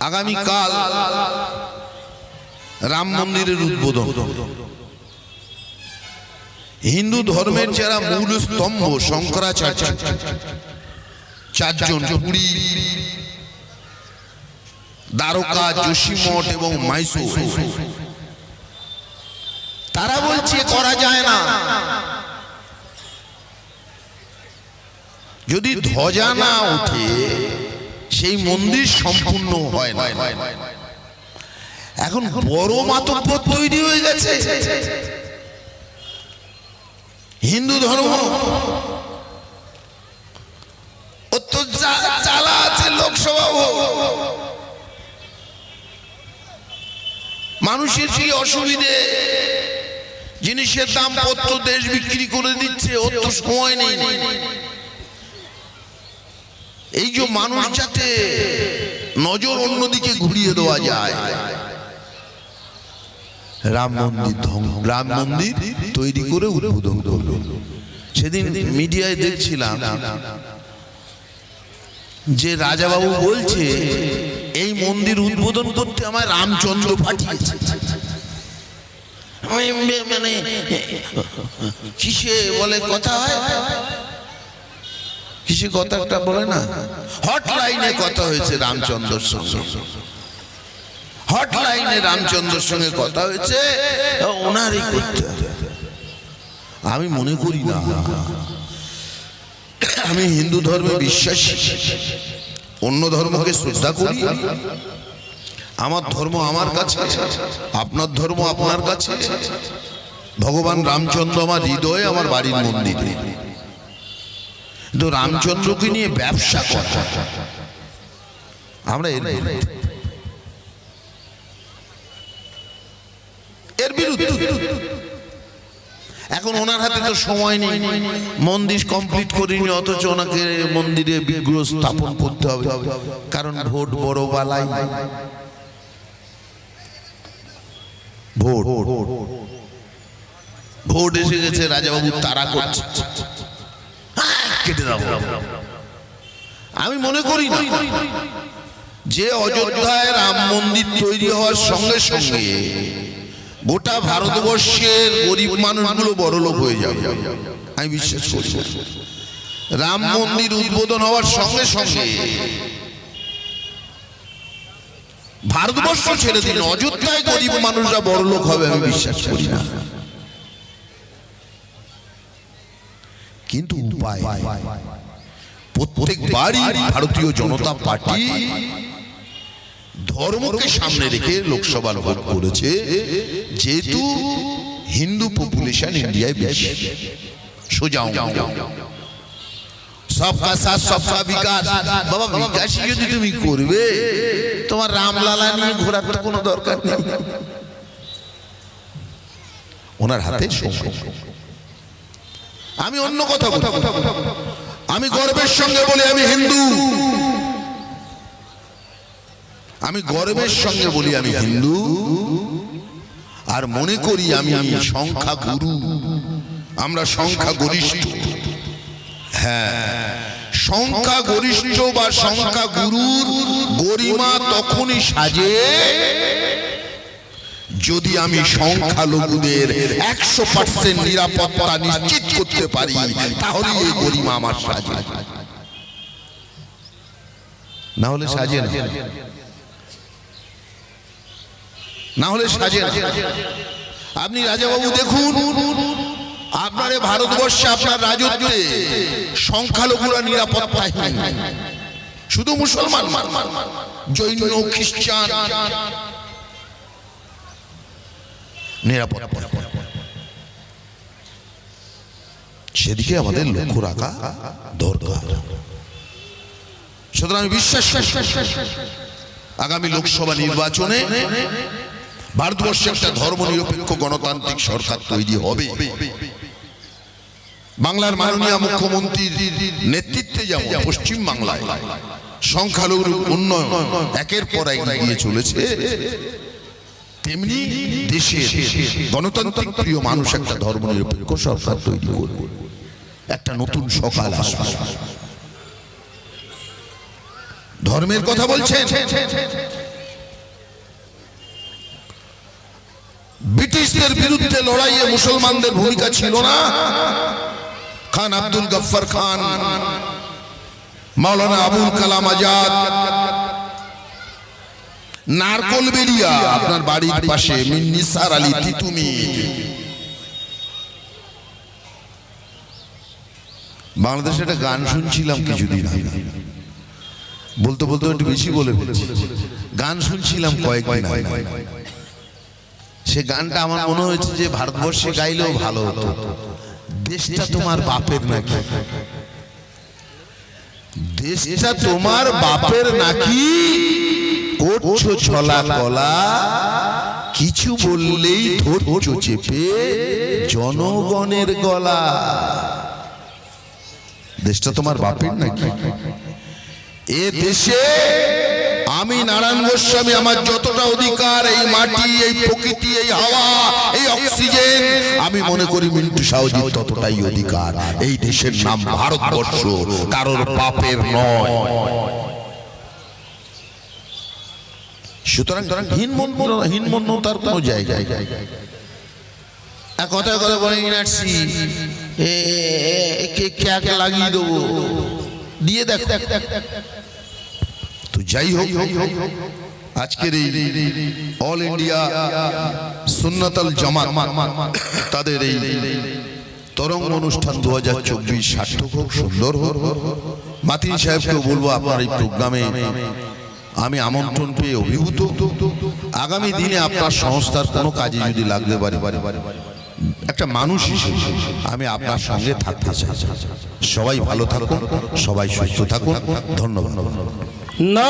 আগামীকাল রাম মন্দিরের উদ্বোধন। হিন্দু ধর্মের যারা মূল স্তম্ভ, শঙ্করাচার্য, চারজন পুরী দ্বারকা, যোশীমঠ এবং তারা বলছে, করা যায় না। যদি ধ্বজা না ওঠে সেই মন্দির সম্পূর্ণ হয় না। এখন বড় মাতব্বর তৈরি হয়ে গেছে। হিন্দু ধর্ম যা- আছে লোকসভা। মানুষের কি অসুবিধে জিনিসের দাম পত্র দেশ বিক্রি করে দিচ্ছে ওর তো সময় নেই। এই যে মানুষ যাতে নজর অন্যদিকে ঘুরিয়ে দেওয়া যায়। রাম মন্দির রাম মন্দির তৈরি করে উদ্বোধন করল। সেদিন মিডিয়ায় দেখছিলাম যে রাজাবাবু বলছে এই মন্দির উদ্বোধন করতে আমার রামচন্দ্র পাঠিয়েছে। মানে কিসে বলে কথা হয়? কিসে কথা একটা বলে না? হটলাইনে কথা হয়েছে রামচন্দ্রর সঙ্গে। হটলাইনে রামচন্দ্রর সঙ্গে কথা হয়েছে ওনারই করতে আমি মনে করি না। আমি হিন্দু ধর্মে বিশ্বাসী। অন্য ধর্মকে শ্রদ্ধা করি। আমার ধর্ম আমার কাছে। আপনার ধর্ম আপনার কাছে। ভগবান রামচন্দ্র আমার হৃদয়ে আমার বাড়ির মন্দিরে। কিন্তু রামচন্দ্রকে নিয়ে ব্যবসা করা। আমরা এর। এর বিরুদ্ধে। এখন ওনার হাতে তো সময় নেই। মন্দির কমপ্লিট করিনি, অথচ ওনাকে মন্দিরে বিগ্রহ স্থাপন করতে হবে। কারণ ভোট বড় বালাই। ভোট। ভোট এসে গেছে, রাজাবাবু তারা করছে। কেটে দাও আমি মনে করি যে অযোধ্যায় রাম মন্দির তৈরি হওয়ার সঙ্গে সঙ্গে গোটা ভারতবর্ষের গরিব মানুষগুলো বড় লোক হয়ে যাবে। আমি বিশ্বাস করি রাম মন্দির উদ্বোধন হওয়ার সঙ্গে সঙ্গে ভারতবর্ষ ছেড়ে দিন অযোধ্যায় গরিব মানুষরা বড় লোক হবে, আমি বিশ্বাস করি না। কিন্তু উপায় প্রত্যেকবারই ভারতীয় জনতা পার্টি ধর্মকে সামনে রেখে লোকসভার ভোট করেছে যেহেতু হিন্দু পপুলেশন ইন্ডিয়ায় বেশি। সোজা অঙ্ক। সবকা সাথ সবকা বিকাশ। বাবা বিকাশই যদি তুমি করবে তোমার রামলালা নিয়ে ঘোরার তো কোনো দরকার নেই। ওনার হাতে সময়। আমি অন্য কথা আমি গর্বের সঙ্গে বলি, আমি হিন্দু। আমি গর্বের সঙ্গে বলি, আমি হিন্দু। আর মনে করি, আমি সংখ্যা গুরু। আমরা সংখ্যা গরিষ্ঠ। হ্যাঁ। সংখ্যা গরিষ্ঠ বা সংখ্যা গুরুর গরিমা তখনই সাজে যদি আমি সংখ্যালঘুদের একশো পার্সেন্ট নিরাপত্তা নিশ্চিত করতে পারি, তাহলে এই গরিমা আমার সাজে। না হলে সাজে না। হলে সাজে আপনি রাজাবাবু দেখুন আপনার ভারতবর্ষে আপনার রাজত্বে সংখ্যালঘুরা নিরাপত্তাহীন। শুধু মুসলমান জৈন, খ্রিস্টান নিরাপত্তা। সেদিকে আমাদের লক্ষ্য রাখা দরকার। সুতরাং বিশ্বাস আগামী লোকসভা নির্বাচনে ভারতবর্ষে একটা ধর্মনিরপেক্ষ গণতান্ত্রিক সরকার তৈরি হবে। বাংলার মাননীয় মুখ্যমন্ত্রীর নেতৃত্বে যেমন পশ্চিম বাংলায় সংখ্যালঘুর উন্নয়ন একের পর এক এগিয়ে চলেছে তেমনি দেশের গণতান্ত্রিক প্রিয় মানুষ একটা ধর্ম নিরপেক্ষ সরকার তৈরি করবে। একটা নতুন সকাল আসবে। ধর্মের কথা বলছে ব্রিটিশদের বিরুদ্ধে লড়াইয়ে মুসলমানদের ভূমিকা ছিল না। খান আব্দুল গফর খান মাওলানা আবুল কালাম আজাদ নারকল বেরিয়া আপনার বাড়ির পাশে নিসার আলী তিতুমি। বাংলাদেশে একটা গান শুনছিলাম কিছুদিন আগে। বলতে বলতে একটু বেশি বলে গান শুনছিলাম কয়েকদিন আগে। সে গানটা আমার মনে হয়েছে যে ভারতবর্ষে গাইলেও ভালো হতো। দেশটা তোমার বাপের নাকি? দেশটা তোমার বাপের নাকি? করছ ছলা কলা কিছু বললেই ধরছো চেপে জনগণের গলা। দেশটা তোমার বাপের নাকি? এ দেশে আমি নারায়ণ গোস্বামী আমার যতটা অধিকার এই মাটি এই প্রকৃতি এই হাওয়া এই অক্সিজেন আমি মনে করি মিন্টু সাউজি ততটাই অধিকার। এই দেশের নাম ভারতবর্ষ কারোর বাপের নয়। সুতরাং হীনমন্যতার কোনো জায়গায় এক কথা বলে ইনার্সি কে ক্যাক লাগিয়ে দেবো? দিয়ে দেখ। তো যাই হোক আজকের এই অল ইন্ডিয়া সুন্নতাল জামাত তাদের এই তরঙ্গ অনুষ্ঠান দু হাজার চব্বিশ সার্থক হোক সুন্দর হোক। মাতিন সাহেবকেও বলব আপনার এই প্রোগ্রামে আমি আমন্ত্রণ পেয়ে অভিভূত। আগামী দিনে আপনার সংস্থার কোনো কাজে যদি লাগতে পারে, একটা মানুষ হিসেবে আমি আপনার সঙ্গে থাকতে চাই। সবাই ভালো থাকুন, সবাই সুস্থ থাকুন। ধন্যবাদ। না